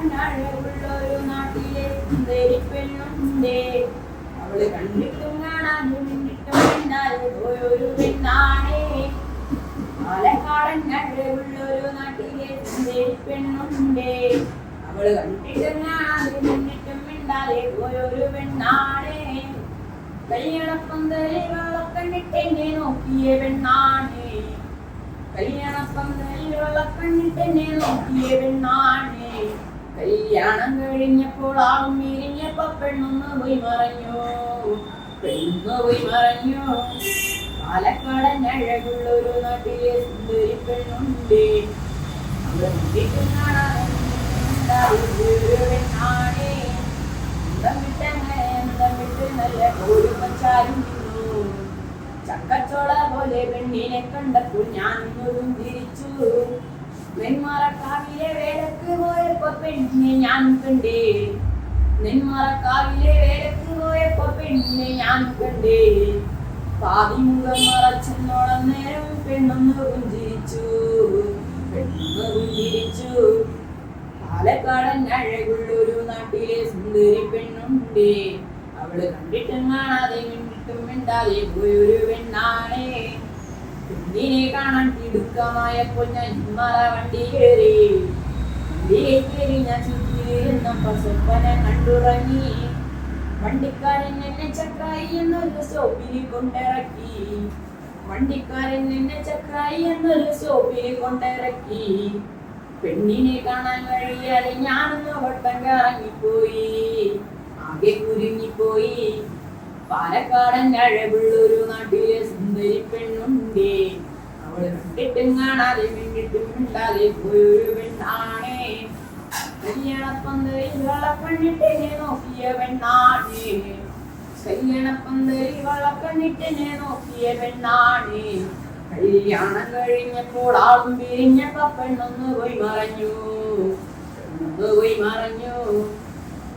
പാലക്കാടഞ്ഞഴകുള്ളൊരു നാട്ടിലെ സുന്ദരിപ്പെണ്ണുണ്ടേ അവൾ കണ്ടിട്ടും കാണാനും കണ്ടിട്ടും പിന്നാലെ പെണ്ണാണേ. പാലക്കാടൻ പാലക്കാടഞ്ഞഴകുള്ളൊരു നാട്ടിലെ സുന്ദരിപ്പെണ്ണുണ്ടേ അവൾ കണ്ടിട്ടും കാണാനും കണ്ടിട്ടും മിണ്ടാതെ പോയൊരു പെണ്ണാണേ. കല്യാണപ്പന്തലിൽ വെള്ളക്കണ്ണിട്ടെന്നെ നോക്കിയ പെണ്ണാണേ. കല്യാണപ്പന്തലിൽ വെള്ളക്കണ്ണിട്ടെന്നെ നോക്കിയ പെണ്ണാണേ. കല്യാണം കഴിഞ്ഞപ്പോൾ ആളും മിരിഞ്ഞപ്പോ പെണ്ണൊന്ന് പോയി മറഞ്ഞു. പെണ്ണൊന്ന് പോയി മറഞ്ഞു. പാലക്കാടൻ അഴകുള്ളൊരു നാട്ടിലെ സുന്ദരി പെണ്ണുണ്ട്. ചക്കച്ചോള പോലെ പെണ്ണിനെ കണ്ടപ്പോൾ ഞാൻ തിരിച്ചു. വേലക്ക് പെണ്ണിനെ ഞാൻ കണ്ടേ. നെന്മറക്കാവിലെ വേലക്ക് പോയപ്പോ പെണ്ണിനെ ഞാൻ കണ്ടേ. പാതി മുഖം മറച്ചെന്നോളം നേരം പെണ്ണൊന്ന് പുഞ്ചിരിച്ചു പെണ്ണൊന്ന് പുഞ്ചിരിച്ചു പാലക്കാടൻ അഴകുള്ളൊരു നാട്ടിലെ സുന്ദരി പെണ്ണുണ്ടേ. അവൾ കണ്ടിട്ടും കാണാതെ മിണ്ടിട്ടും മിണ്ടാതെ പോയൊരു പെണ്ണാണേ. പെണ്ണിനെ കാണാൻ തിടുക്കമായപ്പോൾ ഞാൻ മറ വണ്ടി കയറി. വണ്ടിയിൽ ചുറ്റിയിരുന്ന സ്വപ്പന കണ്ടുറങ്ങി. വണ്ടിക്കാരൻ എന്നെ ചക്രായി എന്നൊരു സ്റ്റോപ്പിൽ കൊണ്ടിറക്കി. വണ്ടിക്കാരൻ എന്നെ ചക്രായി എന്നൊരു സ്റ്റോപ്പിൽ കൊണ്ടിറക്കി. പെണ്ണിനെ കാണാൻ കഴിയാതെ ഞാനൊന്ന് വട്ടം കറങ്ങിപ്പോയി. ആകെ കുരുങ്ങിപ്പോയി. പാലക്കാടൻ അഴവുള്ളൊരു നാട്ടിലെ സുന്ദരി പെണ്ണുണ്ടേ. അവൾ കണ്ടിട്ടും കാണാതെ മിണ്ടിട്ടും മിണ്ടാതെ പോയൊരു പെണ്ണാണേ. കല്യാണപ്പന്തലിൽ വെള്ളക്കണ്ണിട്ടെന്നെ നോക്കിയ പെണ്ണാണേ കല്യാണപ്പന്തലിൽ വെള്ളക്കണ്ണിട്ടെന്നെ നോക്കിയ പെണ്ണാണേ കല്യാണം കഴിഞ്ഞപ്പോൾ ആളും പിരിഞ്ഞപ്പോ പെണ്ണൊന്ന് പോയി മറഞ്ഞു പെണ്ണൊന്ന് പോയി മറഞ്ഞു